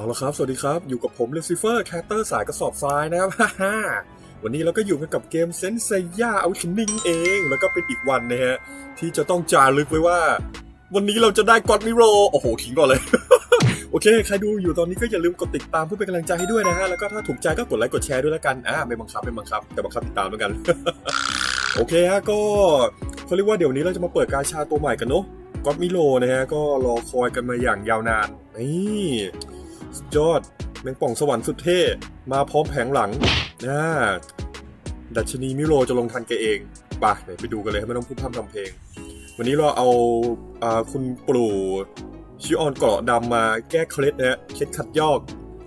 เอาละครับ สวัสดีครับ อยู่กับผมเลซิเฟอร์แคตเตอร์สายกระสอบทรายนะครับฮ่าวันนี้เราก็อยู่กันกับเกมเซนเซย่าเอาชินนิงเอง แล้วก็เป็นอีกวันนะฮะ ที่จะต้องจารึกไว้ว่า วันนี้เราจะได้กอดมิโร โอ้โห ทิ้งก่อนเลย โอเค ใครดูอยู่ตอนนี้ก็อย่าลืมกดติดตามเพื่อเป็นกำลังใจให้ด้วยนะฮะ แล้วก็ถ้าถูกใจก็กดไลค์กดแชร์ด้วยแล้วกัน อ่าไม่บังคับไม่บังคับ แต่บังคับติดตามแล้วกัน โอเคฮะ ก็เขาเรียกว่าเดี๋ยวนี้เราจะมาเปิดกาชาตัวใหม่กันเนาะกอดมิโลนะฮะ ก็รอคอยกันมาอย่างยาวนาน นี่ ยอดแมงป่องสวรรค์สุดเท่มาพร้อมแผงหลังนะดัชนีมิโลจะลงทันแกเองไปเดี๋ยวไปดูกันเลยไม่ต้องพูดพร่ำทำเพลง วันนี้เราเอาอาคุณปู่ชิออนเกราะดำมาแก้เคล็ดนะฮะเคล็ดขัดยอก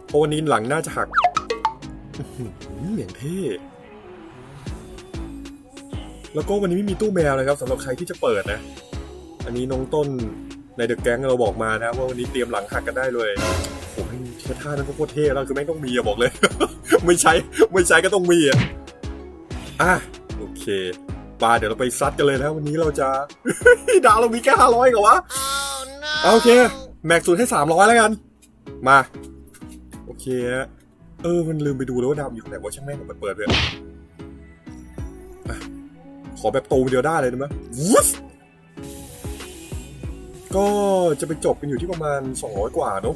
เพราะวันนี้หลังน่าจะหักอื้อหืออย่งเท่แล้วก็วันนี้ไม่มีตู้แมวนะครับสำหรับใครที่จะเปิดนะ อันนี้น้องต้นในเดอะแก๊งเราบอกมานะว่าวันนี้เตรียมหลังหักกันได้เลย โอ้ยเท่ท่านั้นก็โคตรเท่แล้วคือแม่งต้องมีอะบอกเลย ไม่ใช้ไม่ใช้ก็ต้องมีอะอะโอเคปาเดี๋ยวเราไปซัดกันเลยนะวันนี้เราจะ ดาวเรามีแค่ห้าร้อยกว่าวะโอเค แม็กซ์สุดให้สามร้อยแล้วกัน มา โอเคฮะเออ มันลืมไปดูแล้วว่าดาวอยู่ไหนว่าช่างแม่งเปิดเปิดเลยขอแบบตูมเดียวได้เลยได้ไหมวุ้ก็จะไปจบกันอยู่ที่ประมาณ 200 กว่าเนอะ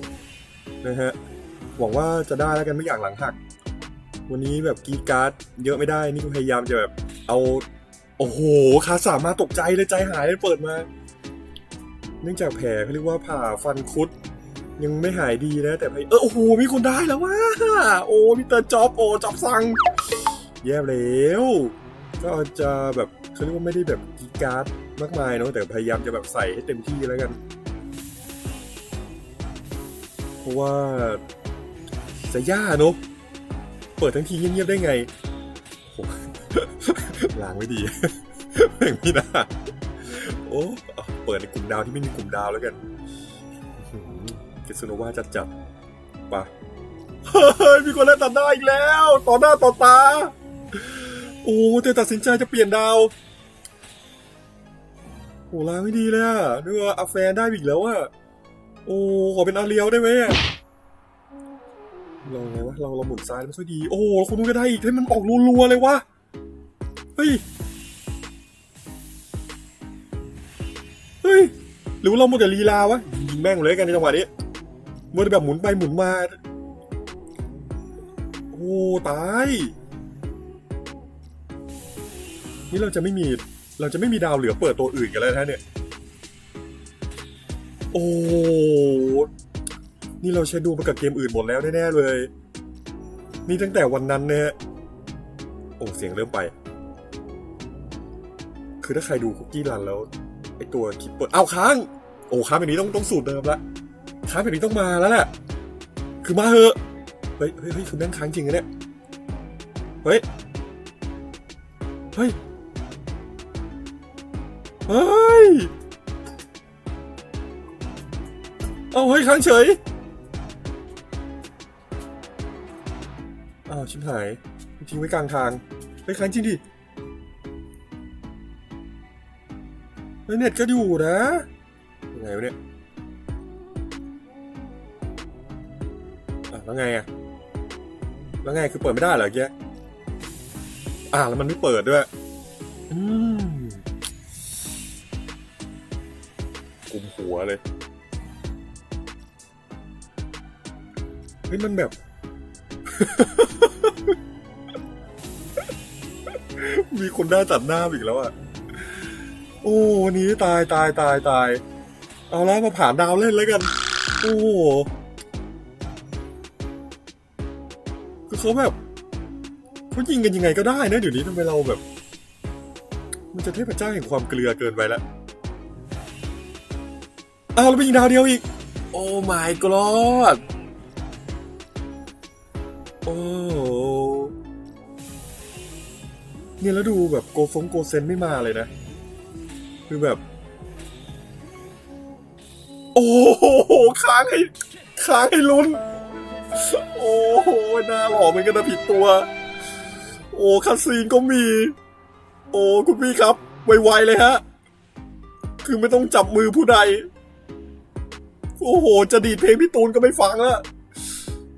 นะฮะ หวังว่าจะได้แล้วกันไม่อย่างหลังหัก วันนี้แบบกีดการ์ดเยอะไม่ได้นี่ก็พยายามจะแบบเอาโอ้โหคาสามาตกใจเลยใจหายเลยเปิดมา เนื่องจากแผลเขาเรียกว่าผ่าฟันคุด ยังไม่หายดีนะ แต่พยเออโอ้โหมีคนได้แล้วว่าโอ้มิเตอร์จ็อบโอ้จ็อบสั่งแย่แล้วก็จะแบบเขาเรียกว่าไม่ได้แบบกีดการ์ดมากมายเนาะแต่พยายามจะแบบใส่ให้เต็มที่แล้วกัน ราะว่าจะย่าเนาะเปิดทั้งทีเงียบๆได้ไงล้างไม่ดีแม่งไม่น่าโอ้เปิดในกลุ่มดาวที่ไม่มีกลุ่มดาวแล้วกันเกสโนวาจัดจัดๆไปะเฮ้ยมีคนเล่นตัดหน้าอีกแล้ว ต่อหน้าต่อตา โอ้แต่ตัดสินใจจะเปลี่ยนดาวโอ้ล้างไม่ดีเลยอะนึกว่าอาแฟนได้อีกแล้วอะ โอ้ขอเป็นอาเรียวได้ไหมอะเราไงวะเราเราหมุนซ้ายไม่ค่อยดี โอ้คุณนู้นก็ได้อีกให้มันออกรัวๆเลยวะเฮ้ยเฮ้ยหรือว่าเราหมดแต่ลีลาวะยิงแม่งเลยกันในจังหวะนี้มัวแต่แบบหมุนไปหมุนมาโอ้ตายนี่เราจะไม่มีเราจะไม่มีดาวเหลือเปิดตัวอื่นกันแล้วนะเนี่ย อ้ นี่เราใช้ดูมากับเกมอื่นหมดแล้วแน่ๆเลย นี่ตั้งแต่วันนั้นเนี่ยโอ้เสียงเริ่มไป คือถ้าใครดูคุกกี้รันแล้วไอตัวคิปเปอร์เอาค้าง โอ้ค้างแบบนี้ต้องต้องสูตรเดิมละค้างแบบนี้ต้องมาแล้วแหละ คือมาเหอะเฮ้ยเฮ้ยเฮ้ยคือแม่งค้างจริงนะเนี่ย เฮ้ย เฮ้ย เฮ้ย เอาเฮ้ยค้างเฉยอ้าวชิบหาย ทิ้งไว้กลางทางเฮ้ยค้างจริงดิเฮ้ยเน็ตก็อยู่นะยังไงวะเนี่ยแล้วไงอะแล้วไงคือเปิดไม่ได้เหรอแกอ่าแล้วมันไม่เปิดด้วย อืมกุมหัวเลย เฮ้ยมันแบบ มีคนได้ตัดหน้าอีกแล้วอะ โอ้วันนี้ตายตายตายตาย เอาแล้วมาผ่านดาวเล่นแล้วกัน โอ้คือเขาแบบเขายิงกันยังไงก็ได้นะเดี๋ยวนี้ทำไมเราแบบ มันจะเทพเจ้าแห่งความเกลือเกินไปแล้วเอาแล้วไปยิงดาวเดียวอีก โอ้ my god โอ้เนี่ยแล้วดูแบบโกฟงโกเซนไม่มาเลยนะ คือแบบ โอ้โหค้างให้ค้างให้ลุ้น โอ้โหหน้าหล่อเหมือนกันนะผิดตัว โอ้คาซีนก็มี โอ้คุณพี่ครับ ไวๆเลยฮะ คือไม่ต้องจับมือผู้ใด โอ้โห จะดีดเพลงพี่ตูนก็ไม่ฟังแล้ว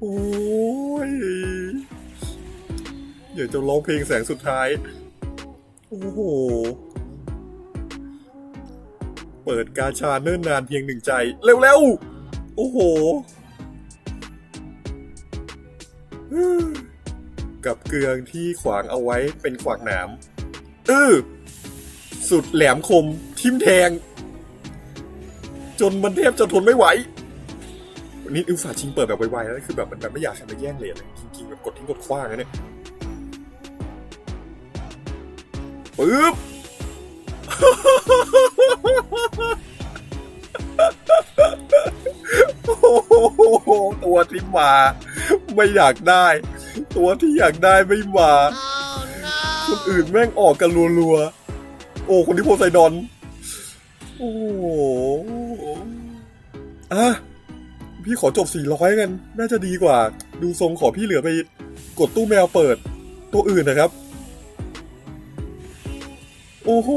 โอ้ยอยากจะร้องเพลงแสงสุดท้าย โอ้โห เปิดกาชาเนิ่นนานเพียงหนึ่งใจ เร็วๆ โอ้โห กับเกลืองที่ขวางเอาไว้เป็นขวากหนามเออสุดแหลมคมทิมแทง จนมันแทบจะทนไม่ไหว นนี้อุตส่าห์ชิงเปิดแบบไวๆแล้วคือแบบมันแบบไม่อยากให้มาแย่งเหรียญเลยจริงๆแบบกดทิ้งกดขว้างนะเนี่ยปึ๊บโอ้โหตัวที่มา ไม่อยากได้ ตัวที่อยากได้ไม่มาคนอื่นแม่งออกกันรัวๆ โอ้ คนที่โพไซดอน โอ้โหอะ พี่ขอจบ 400 กัน น่าจะดีกว่า ดูทรงขอพี่เหลือไปกดตู้แมวเปิด ตัวอื่นนะครับ โอ้โห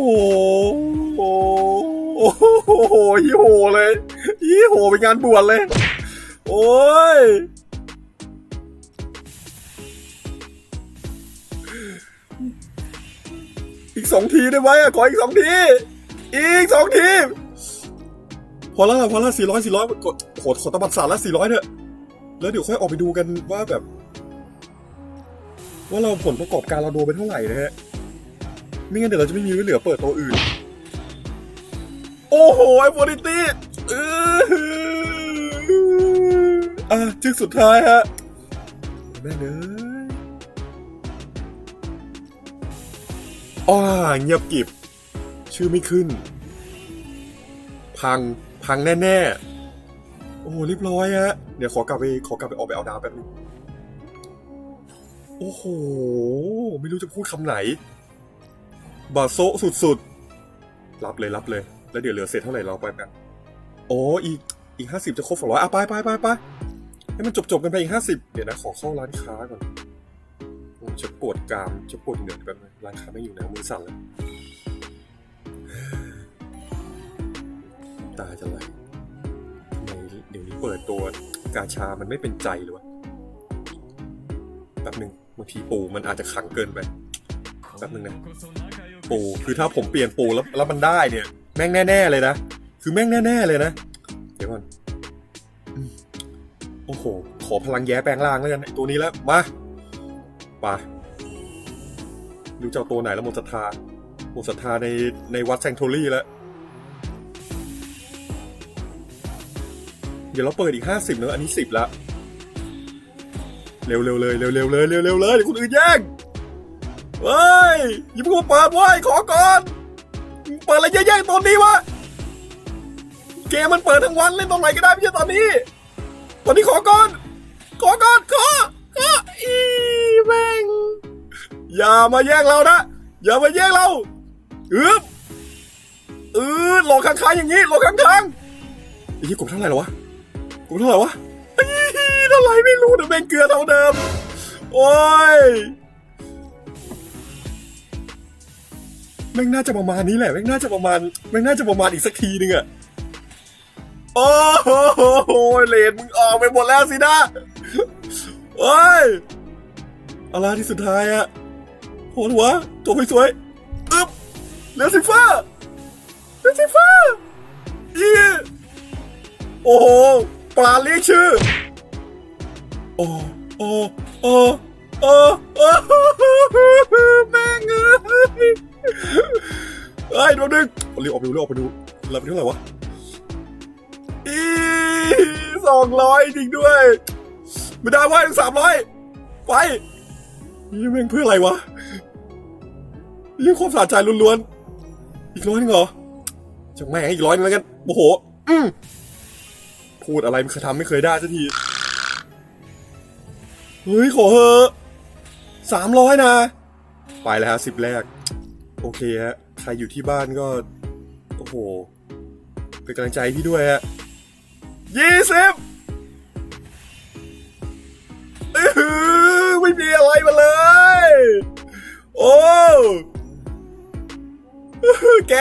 โอ้โหยี่โหเลยยี่โหเป็นงานบวชเลย โอ้ย อีกสองทีได้ไหมอะขออีกสองที อีกสองที พอละพอละสี่ร้อยสี่ร้อยกด โหดขอตบัดสารละสี่ร้อยเถอะ แล้วเดี๋ยวค่อยออกไปดูกันว่าแบบ ว่าเราผลประกอบการเราโดนไปเท่าไหร่นะฮะ ไม่งั้นเดี๋ยวเราจะไม่มีเหลือเปิดตัวอื่น โอ้โหไอ้โฟนิตี้เอออะจึงสุดท้ายฮะ แม่เนยอ้าเงียบกิบ ชื่อไม่ขึ้น พัง พังแน่ ๆ โอ้โหเรียบร้อยฮะเดี๋ยวขอกลับไปขอกลับไปออกไปเอาดาวแป๊บนึงโอ้โห ไม่รู้จะพูดคำไหน บาโซสุดๆ รับเลยรับเลย แล้วเดี๋ยวเหลือเศษเท่าไหร่เราไปแบบโอ้อีกอีกห้าสิบจะครบสองร้อยอะไปไปไปไปให้มันจบจบกันไปอีกห้าสิบเดี๋ยวนะขอเข้าร้านค้าก่อนจะปวดกรามจะปวดเหนื่อยแบบร้านค้าไม่อยู่แล้วมือสั่นเลยตาจะไหลทำไม เปิดตัวกาชามันไม่เป็นใจเลยวะแป๊บหนึ่งบางทีปูมันอาจจะขังเกินไปแป๊บหนึ่งนะปูคือถ้าผมเปลี่ยนปูแล้วแล้วมันได้เนี่ย แม่งแน่ ๆ เลยนะ คือแม่งแน่ ๆ เลยนะ เดี๋ยวก่อนโอ้โห ขอพลังแย้แปลงร่างแล้วกันไอตัวนี้แล้วมาไปดูเจ้าตัวไหนแล้วหมดศรัทธาหมดศรัทธาในในวัดแซงโทรี่แล้ว เดี๋ยวเราเปิดอีกห้าสิบเนอะอันนี้สิบละเร็วๆเลยเร็วๆเลยเร็วๆเลยเดี๋ยวคนอื่นแย่งเฮ้ยอยิบมาเปิดเว้ยขอก่อนเปิดอะไรแย่ๆตอนนี้วะเกมมันเปิดทั้งวันเล่นตอนไหนก็ได้ไม่ตอนนี้ ตอนนี้ขอก่อน ขอก่อนขอขออีแม่งอย่ามาแย่งเรานะอย่ามาแย่งเราอึบอือหลอกค้างๆอย่างนี้หลอกค้างๆไอ้ยี่กบเท่าไหร่หรอวะ กบเท่าไหร่วะเท่าไหร่ไม่รู้แต่เป็นเกลือเท่าเดิม โอ้ยแม่งน่าจะประมาณนี้แหละแม่งน่าจะประมาณแม่งน่าจะประมาณอีกสักทีนึงอะโอ้โหเลนมึงออกไปหมดแล้วสินะเฮ้ยอะไรที่สุดท้ายอะโหดหัวจบไปสวยอึ๊บเลสิฟ้าเลสิฟ้าอีโอ้โห ปลาเรียกชื่อ โอ้โอ้โอ้โอ้โอ้แม่งเอ้ยเฮ้ยดูนึงเรียกออกไปดูเรียกออกไปดูเราไปเท่าไหร่วะอีสองร้อยจริงด้วย ไม่ได้ว่าถึงสามร้อยไปนี่แม่งเพื่ออะไรวะเรื่องความสะใจล้วนๆอีกร้อยหนึงเหรอจะแม่งอีกร้อยหนึงแล้วกันโอ้โห อืม พูดอะไรไม่เคยทำไม่เคยได้สักที เฮ้ย ขอเถอะสามร้อยนะ ไปแล้วฮะสิบแรก โอเคฮะ ใครอยู่ที่บ้านก็ โอ้โห เป็นกำลังใจพี่ด้วยฮะยี่สิบไม่มีอะไรมาเลย โอ้อื้อหือแก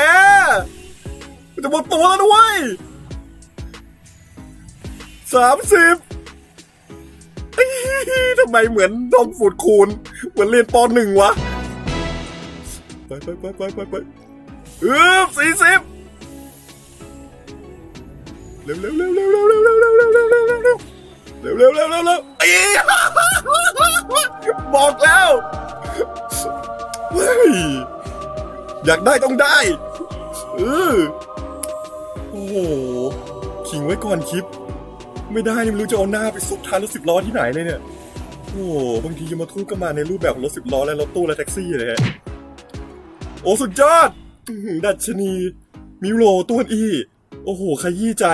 จะหมดตัวแล้วด้วย สามสิบทำไมเหมือนต้องฝูดคูณ เหมือนเรียนปหนึ่งวะ ไปไปไปไปไปไปเออสี่สิบเร็วเร็วเร็วเร็วเร็วเร็วเร็วเร็วเร็วเร็วเร็วเร็วเร็วเร็วเร็วเร็วเร็วเร็วเอ้ยบอกแล้วเฮ้ยอยากได้ต้องได้เออโอ้โหขิงไว้ก่อนคลิป ไม่ได้นี่ไม่รู้จะเอาหน้าไปซุกท้ายรถสิบล้อที่ไหนเลยเนี่ย โอ้โหบางทียมาทูตก็มาในรูปแบบรถสิบล้อและรถตู้และแท็กซี่เลยฮะโอ้สุดยอดดัชนี มิวโรต้วนอีโอ้โหขยี้ใจ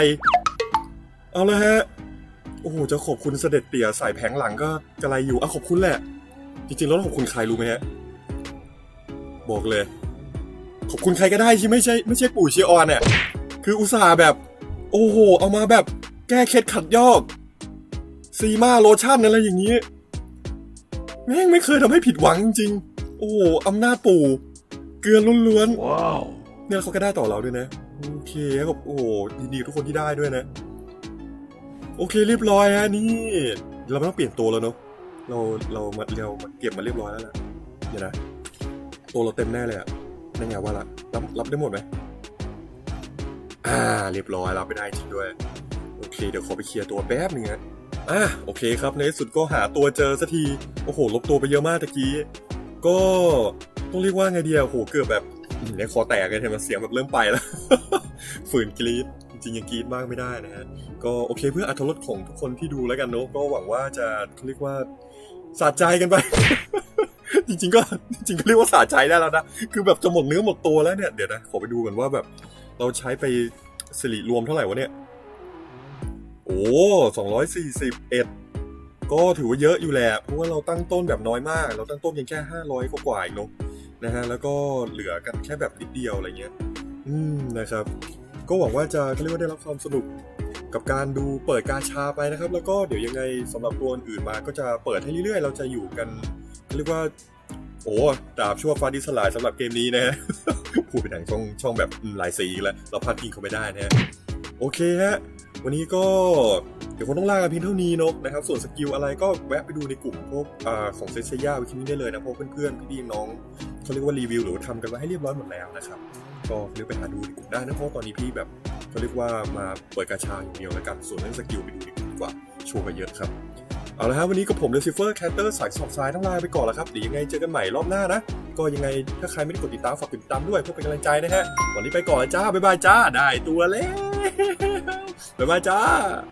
เอาละฮะ โอ้โหจะขอบคุณเสด็จเตี่ยสายแผงหลังก็กระไรอยู่อะขอบคุณแหละ จริงๆแล้วขอบคุณใครรู้ไหมฮะ บอกเลย ขอบคุณใครก็ได้ที่ไม่ใช่ไม่ใช่ปู่ชีออนเนี่ย คืออุตส่าห์แบบ โอ้โห เอามาแบบ แก้เคล็ดขัดยอกซีมาโลชั่นอะไรอย่างนี้แม่งไม่เคยทำให้ผิดหวังจริงๆ โอ้โหอำนาจปู่ เกลือล้วนๆว้าวเนี่ยเขาก็ได้ต่อเราด้วยนะ โอเคครับโอ้โหยินดีกับทุกคนที่ได้ด้วยนะ โอเคเรียบร้อยฮะนี่ เราไม่ต้องเปลี่ยนตัวแล้วเนาะเราเรามาเรามาเก็บมาเรียบร้อยแล้วล่ะเดี๋ยวนะตัวเราเต็มแน่เลยอะนั่นไงว่าละรับรับได้หมดไหมอ่า เรียบร้อยรับไม่ได้จริงด้วย โอเคเดี๋ยวขอไปเคลียร์ตัวแป๊บนึงฮะอะโอเคครับในที่สุดก็หาตัวเจอสักที โอ้โห ลบตัวไปเยอะมากตะกี้ ก็ต้องเรียกว่าไงเดีอะโอ้โหเกือบแบบเนี่ยคอแตกเลยเห็นมันเสียงแบบเริ่มไปแล้ว ฝืนกรีดจริงยังกรีดมากไม่ได้นะฮะ ก็โอเคเพื่ออัธรสของทุกคนที่ดูแล้วกันเนอะก็หวังว่าจะเขาเรียกว่าสะใจกันไป จริง ๆ ก็จริงๆก็เรียกว่าสะใจได้แล้วนะ คือแบบจะหมดเนื้อหมดตัวแล้วเนี่ย เดี๋ยวนะ ขอไปดูกันว่าแบบ เราใช้ไปสิริรวมเท่าไหร่วะเนี่ย โอ้สองร้อยสี่สิบเอ็ดก็ถือว่าเยอะอยู่แหละ เพราะว่าเราตั้งต้นแบบน้อยมาก เราตั้งต้นเพียงแค่ห้าร้อยกว่าเองเนอะนะฮะ แล้วก็เหลือกันแค่แบบนิดเดียวอะไรเงี้ย อืม นะครับ ก็หวังว่าจะเขาเรียกว่าได้รับความสนุกกับการดูเปิดการชาไปนะครับ แล้วก็เดี๋ยวยังไงสำหรับตัวอื่นมาก็จะเปิดให้เรื่อยๆ เราจะอยู่กันเขาเรียกว่า โอ้ดาบชั่วฟ้าดิสลายสำหรับเกมนี้นะฮะพูดไปทางช่องช่องแบบหลายสีแล้วเราพลาดพิงเขาไม่ได้นะฮะโอเคฮะ วันนี้ก็เดี๋ยวคงต้องลากันเพียงเท่านี้นอะนะครับ ส่วนสกิลอะไรก็แวะไปดูในกลุ่มพวกอของเซนเซียวิคินี้ได้เลยนะเพราะเพื่อนๆพี่ๆน้องเขาเรียกว่ารีวิวหรือทำกันไว้ให้เรียบร้อยหมดแล้วนะครับก็เรียกไปหาดูในกลุ่มได้นะเพราะตอนนี้พี่แบบเขาเรียกว่ามาเปิดกาชาอย่างเดียวแล้วกันส่วนเรื่องสกิลไปดูในกลุ่มดีกว่าโชว์ไปเยอะครับเอาละฮะวันนี้กับผมเดซิเฟอร์แคตเตอร์สายสอบสายต้องลาไปก่อนแล้วครับเดี๋ยวยังไงเจอกันใหม่รอบหน้านะก็ยังไงถ้าใครไม่ได้กดติดตามฝากกดติดตามด้วยเพื่อเป็นกำลังใจนะฮะวันนี้ไปก่อนจ้าบ๊ายบายจ้าได้ตัวแล้ว 拜拜，家。